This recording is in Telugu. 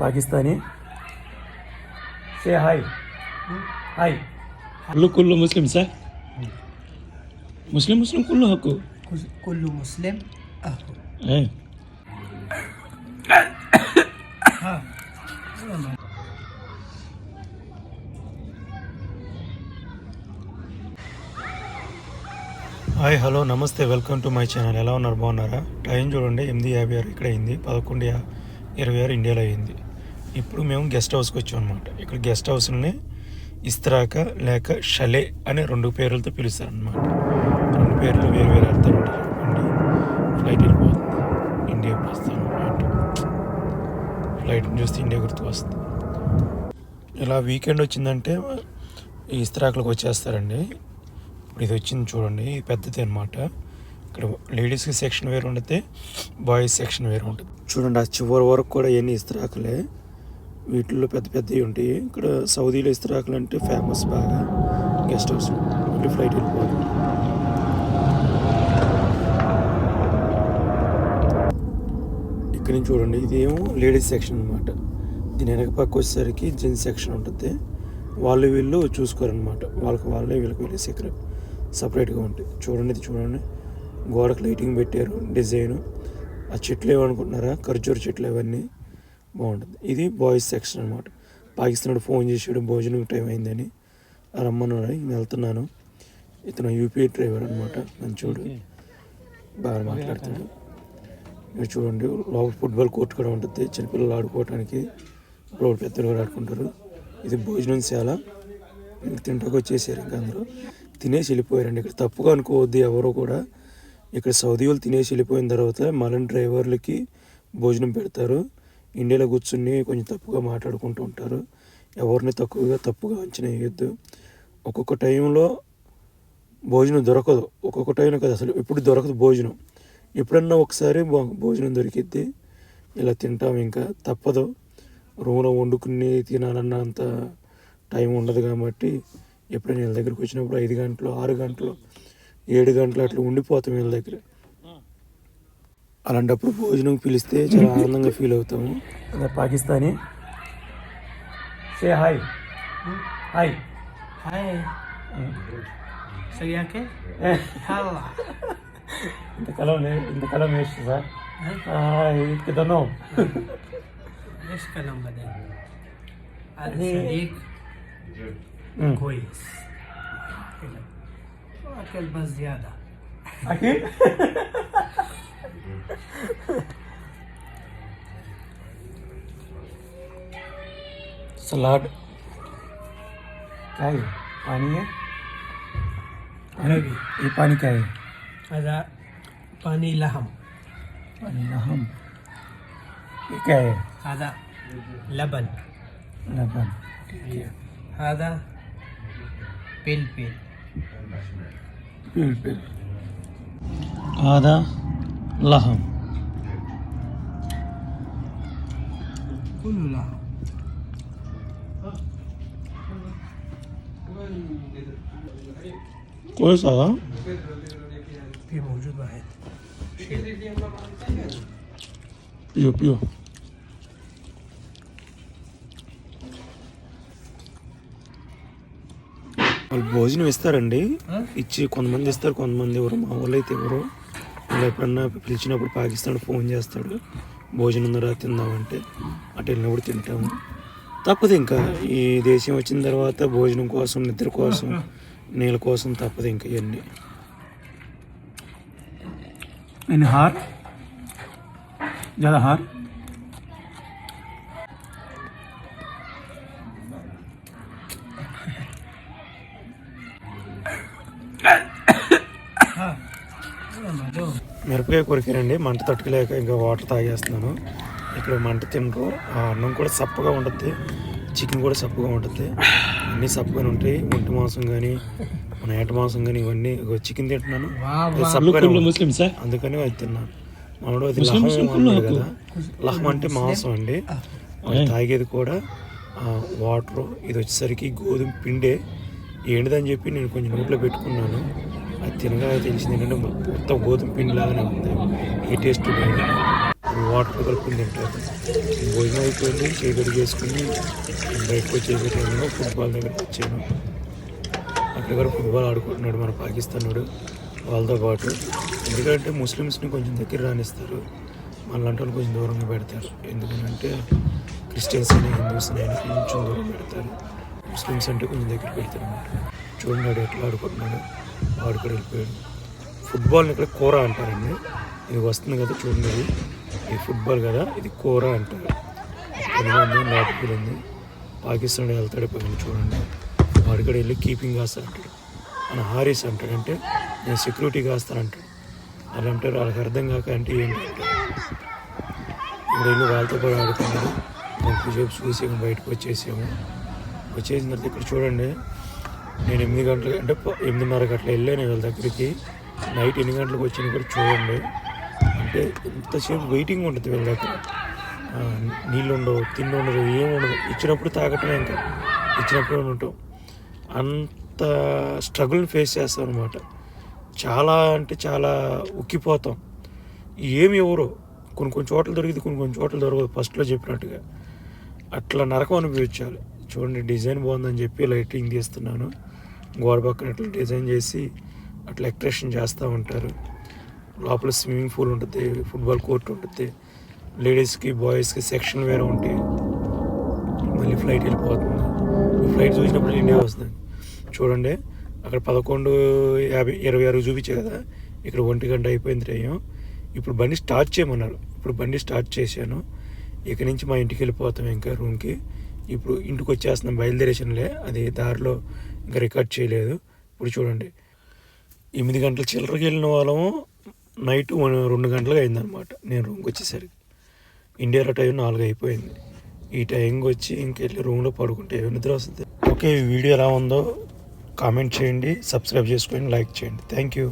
పాకిస్తానీ సే హాయ్ హాయ్ కుల్లు కుల్లు ముస్లిం సార్ ముస్లిం ముస్లిం కుల్లు హక్కు కుల్లు ముస్లిం హాయ్ హలో నమస్తే వెల్కమ్ టు మై ఛానల్ ఎలా ఉన్నారు? బాగున్నారా? టైం చూడండి ఎనిమిది యాభై ఆరు ఇక్కడ అయింది పదకొండు ఇరవై ఆరు ఇండియాలో అయింది. ఇప్పుడు మేము గెస్ట్ హౌస్కి వచ్చాం అనమాట ఇక్కడ గెస్ట్ హౌస్ని ఇస్త్రాక లేక షలే అనే రెండు పేర్లతో పిలుస్తారు అనమాట రెండు పేర్లు వేరు వేరు అర్థం ఉంటారు ఫ్లైట్ వెళ్ళిపోతుంది. ఇండియా ప్రస్తుతం ఫ్లైట్ని చూస్తే ఇండియా గుర్తుకు వస్తుంది. ఇలా వీకెండ్ వచ్చిందంటే ఈ ఇస్త్రాకులకు వచ్చేస్తారండి. ఇప్పుడు ఇది వచ్చింది చూడండి. ఇది పెద్దది అనమాట ఇక్కడ లేడీస్కి సెక్షన్ వేరు ఉండితే బాయ్స్ సెక్షన్ వేరు ఉంటుంది. చూడండి ఆ చివరి వరకు కూడా ఎన్ని ఇస్త్రాకులే. వీటిల్లో పెద్ద పెద్దవి ఉంటాయి. ఇక్కడ సౌదీలో ఇస్త్రాకులు అంటే ఫేమస్ బాగా గెస్ట్ హౌస్ ఇప్పుడు ఫ్లైట్ వెళ్ళిపోవాలి. ఇక్కడ నుంచి చూడండి ఇదేమో లేడీస్ సెక్షన్ అనమాట దీని వెనక పక్క వచ్చేసరికి జెంట్స్ సెక్షన్ ఉంటుంది. వాళ్ళు వీళ్ళు చూసుకోరనమాట వాళ్ళకి వాళ్ళే వీళ్ళకి వీళ్ళే సెక్రెట్ సపరేట్గా ఉంటాయి. చూడండి ఇది చూడండి. గోడకు లైటింగ్ పెట్టారు డిజైన్. ఆ చెట్లు ఏమనుకుంటున్నారా? ఖర్జూర చెట్లు అవన్నీ. బాగుంటుంది. ఇది బాయ్స్ సెక్షన్ అనమాట పాకిస్తాన్ ఫోన్ చేసాడు భోజనం టైం అయిందని. రమ్మన్నాడు నేను వెళ్తున్నాను. ఇతను యూపీ డ్రైవర్ అనమాట మంచోడు. బాగా మాట్లాడతాడు. మీరు చూడండి లోపల ఫుట్బాల్ కోర్ట్ కూడా ఉంటుంది చిన్నపిల్లలు ఆడుకోవడానికి రోడ్ పెద్దలు కూడా ఆడుకుంటారు. ఇది భోజనం ఇంక తింటాకు వచ్చేసారు ఇంకా అందరూ. తినేసి వెళ్ళిపోయారండి. ఇక్కడ తప్పుగా అనుకోవద్దు ఎవరు కూడా. ఇక్కడ సౌదీ వాళ్ళు తినేసి వెళ్ళిపోయిన తర్వాత మళ్ళీ డ్రైవర్లకి భోజనం పెడతారు. ఇండియాలో కూర్చుని కొంచెం తప్పుగా మాట్లాడుకుంటూ ఉంటారు. ఎవరిని తక్కువగా తప్పుగా అంచనా వేయొద్దు. ఒక్కొక్క టైంలో భోజనం దొరకదు. ఒక్కొక్క టైం కదా అసలు ఎప్పుడు దొరకదు భోజనం. ఎప్పుడన్నా ఒకసారి భోజనం దొరికిద్ది. ఇలా తింటాం ఇంకా. తప్పదు. రూమ్లో వండుకుని తినాలన్నంత టైం ఉండదు కాబట్టి ఎప్పుడైనా వీళ్ళ దగ్గరికి వచ్చినప్పుడు ఐదు గంటలు ఆరు గంటలు ఏడు గంటలు అట్లా ఉండిపోతాం వీళ్ళ దగ్గర. అలాంటప్పుడు భోజనం పిలిస్తే చాలా ఆనందంగా ఫీల్ అవుతాము. అదే Pakistani. Say hi hi hi ఇంత కలం ఇంత కలం వేస్ట్ సార్. కలం अकल बस ज़्यादा। अखिल सलाद क्या है पानी है ये पानी क्या है अदा पानी लहम पानी लहम ये क्या है आधा लबन लबन ठीक है आधा पिल पिल। هذا لحم. كله لحم. كويس هذا. في موجود واحد. يو يو. వాళ్ళు భోజనం ఇస్తారండి ఇచ్చి కొంతమంది ఇస్తారు కొంతమంది ఎవరు మా వాళ్ళు అయితే ఎవరు వాళ్ళు ఎప్పుడన్నా పిలిచినప్పుడు పాకిస్తాన్ ఫోన్ చేస్తాడు భోజనం ఉందరా తిందామంటే అటు వెళ్ళినప్పుడు తింటాము తప్పదు ఇంకా ఈ దేశం వచ్చిన తర్వాత భోజనం కోసం నిద్ర కోసం నీళ్ళ కోసం తప్పదు ఇంకా ఇవన్నీ నేను హార్ ज़्यादा हार మిరపకాయ కొరికానండి. మంట తట్టుకోలేక ఇంకా వాటర్ తాగేస్తున్నాను. ఇక్కడ మంట తినరు. ఆ అన్నం కూడా సప్పగా ఉంటుంది. చికెన్ కూడా సప్పగా ఉంటుంది. అన్నీ సప్పగానే ఉంటాయి. ఒంటి మాంసం కానీ మన ఏట మాంసం కానీ ఇవన్నీ చికెన్ తింటున్నాను. అందుకని అది తిన్నాను మామూలు అది లహం. కదా. లహం అంటే మాంసం అండి. తాగేది కూడా వాటర్. ఇది వచ్చేసరికి గోధుమ పిండే. ఏంటిదని చెప్పి నేను కొంచెం నోట్లో పెట్టుకున్నాను. అది తినగా తెలిసింది ఏంటంటే మొత్తం గోధుమ పిండి లాగానే ఉంది. ఏ టేస్ట్ లేదు వాటర్ కలుపుకుని తింటారు భోజనం అయిపోయింది చీకటి చేసుకుని బయటకు వచ్చేసే టైంలో ఫుట్బాల్ దగ్గర వచ్చాను. అక్కడ కూడా ఫుట్బాల్ ఆడుకుంటున్నాడు మన పాకిస్తానుడు వాళ్ళతో పాటు. ఎందుకంటే ముస్లిమ్స్ని కొంచెం దగ్గర రానిస్తారు. మనలాంటి వాళ్ళు కొంచెం దూరంగా పెడతారు. ఎందుకంటే క్రిస్టియన్స్ అయినా హిందూస్ అయినా కొంచెం దూరం పెడతారు. ముస్లిమ్స్ అంటే కొంచెం దగ్గర పెడతారు అన్నమాట. చూడండి ఎట్లా ఆడుకుంటున్నాడు. వాడు వెళ్ళిపోయాడు. ఫుట్బాల్ని ఇక్కడ కూర అంటారండి. ఇది వస్తుంది కదా చూడండి ఇది. ఫుట్బాల్ కదా ఇది కూర అంటారు. పదిమంది లోపలికి ఉంది. పాకిస్తాన్ వెళ్తాడు పక్కన చూడండి. వాడు కూడా వెళ్ళి కీపింగ్ కాస్తా అంటాడు మన హారీస్ అంటాడు. అంటే నేను సెక్యూరిటీ కాస్తాను అంటాడు అలా అంటారు. వాళ్ళకి అర్థం కాక అంటే ఏంటి ఇప్పుడు వెళ్ళి వాళ్ళతో కూడా ఆడుకున్నాడు. కొంచెంసేపు చూసి బయటకు వచ్చేసాము. వచ్చేసిన తర్వాత ఇక్కడ చూడండి. నేను ఎనిమిది గంటలకు అంటే ప- ఎనిమిదిన్నరకు అట్లా వెళ్ళాను వీళ్ళ దగ్గరికి. నైట్ ఎన్ని గంటలకు వచ్చిన కూడా చూడండి. అంటే ఎంతసేపు వెయిటింగ్ ఉంటుంది వీళ్ళ దగ్గర. నీళ్ళు ఉండవు తిండి ఉండదు ఏం ఉండదు. ఇచ్చినప్పుడు తాగటమే ఇంకా. ఇచ్చినప్పుడు ఉండటం అంత స్ట్రగుల్ని ఫేస్ చేస్తాం అనమాట చాలా అంటే చాలా ఉక్కిపోతాం. ఏమి ఎవరు? కొన్ని కొన్ని చోట్ల దొరికింది కొన్ని కొన్ని చోట్ల దొరకదు ఫస్ట్లో చెప్పినట్టుగా. అట్లా నరకం అనిపించాలి చూడండి డిజైన్ బాగుందని చెప్పి లైటింగ్ తీస్తున్నాను. గోడ పక్కన ఇట్లా డిజైన్ చేసి అట్లా ఎక్స్ప్రెషన్ చేస్తూ ఉంటారు. లోపల స్విమ్మింగ్ పూల్ ఉంటుంది ఫుట్బాల్ కోర్ట్ ఉంటుంది లేడీస్కి బాయ్స్కి సెక్షన్ వేరే ఉంటాయి మళ్ళీ ఫ్లైట్ వెళ్ళిపోతుంది. ఫ్లైట్ చూసినప్పుడు ఇండియా వస్తుంది. చూడండి అక్కడ పదకొండు యాభై ఇరవై ఆరు చూపించే కదా ఇక్కడ ఒంటి గంట అయిపోయింది రేయం ఇప్పుడు బండి స్టార్ట్ చేయమన్నారు. ఇప్పుడు బండి స్టార్ట్ చేశాను. ఇక్కడి నుంచి మా ఇంటికి వెళ్ళిపోతాం ఇంకా రూమ్కి. ఇప్పుడు ఇంటికి వచ్చేస్తున్నాం బయలుదేరేషన్లే అది దారిలో ఇంకా రికార్డ్ చేయలేదు. ఇప్పుడు చూడండి. ఎనిమిది గంటల చిల్లరకి వెళ్ళిన వాళ్ళము నైట్ రెండు గంటలకు అయిందనమాట నేను రూమ్కి వచ్చేసరికి. ఇండియాలో టైం నాలుగు అయిపోయింది. ఈ టైంకి వచ్చి ఇంకెళ్ళి రూమ్లో పడుకుంటే ఏమి నిద్ర వస్తుంది? ఓకే ఈ వీడియో ఎలా ఉందో కామెంట్ చేయండి. సబ్స్క్రైబ్ చేసుకోండి లైక్ చేయండి. Thank you